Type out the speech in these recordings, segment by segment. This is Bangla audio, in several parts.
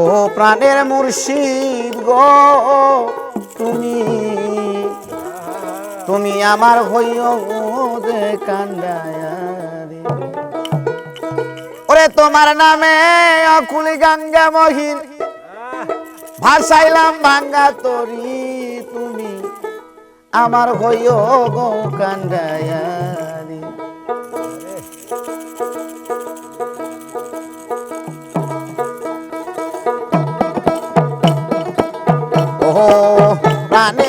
ও প্রাণের মুর্শিদ গো, তুমি তুমি আমার হইও দে কান্দায়ারি। ওরে তোমার নামে অকুল গঙ্গা মহিন, ভাসাইলাম ভাঙ্গা তরি, তুমি আমার হইও গো কান্দায়ারি। জানে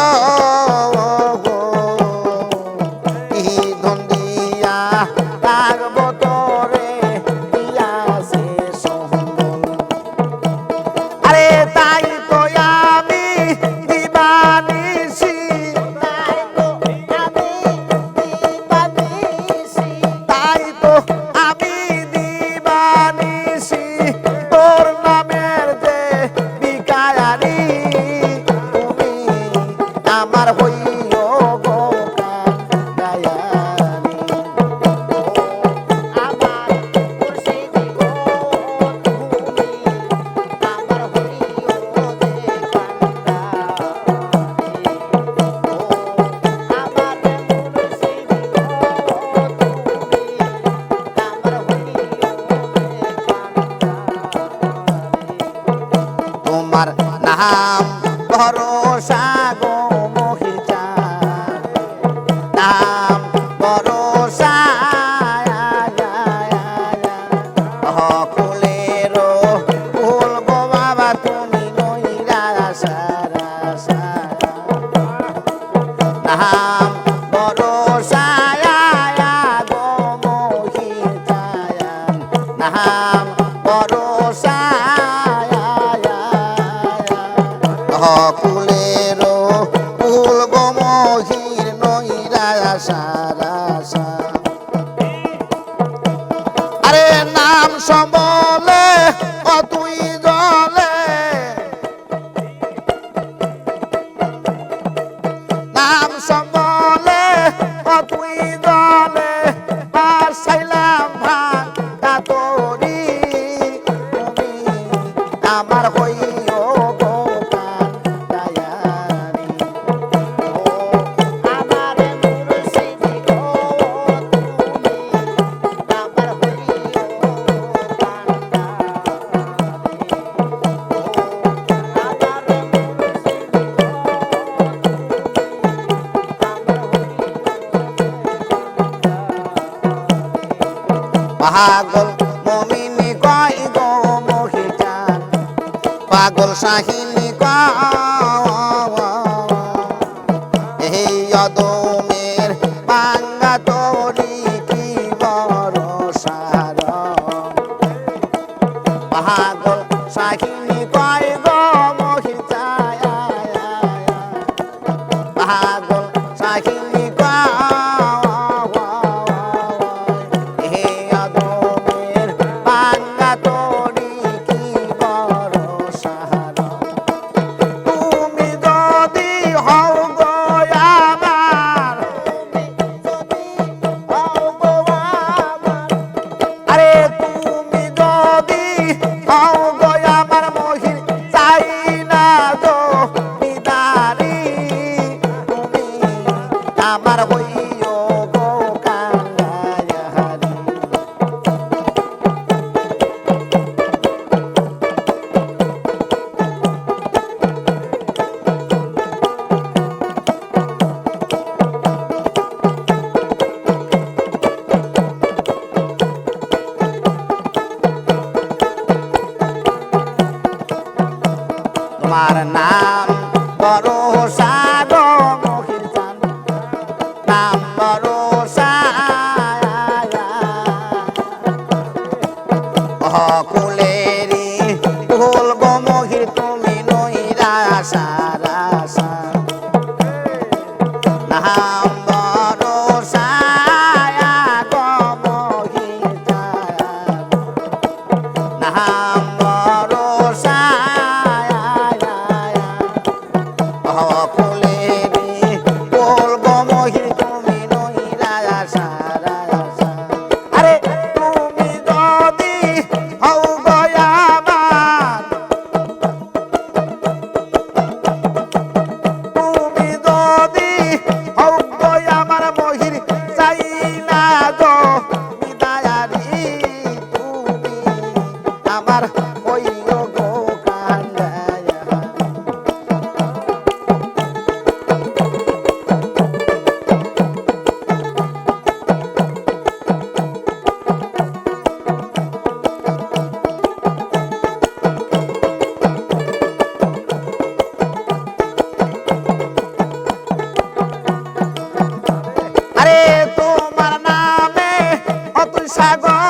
some পাগল মমিনী কয় গো মহিলা? পাগল সাহি তোমার নাম বড় সাগো মুখির জান। নাম বড় সাকুলেরি ভুল গো, মহির তুমি নইরা সা I agora.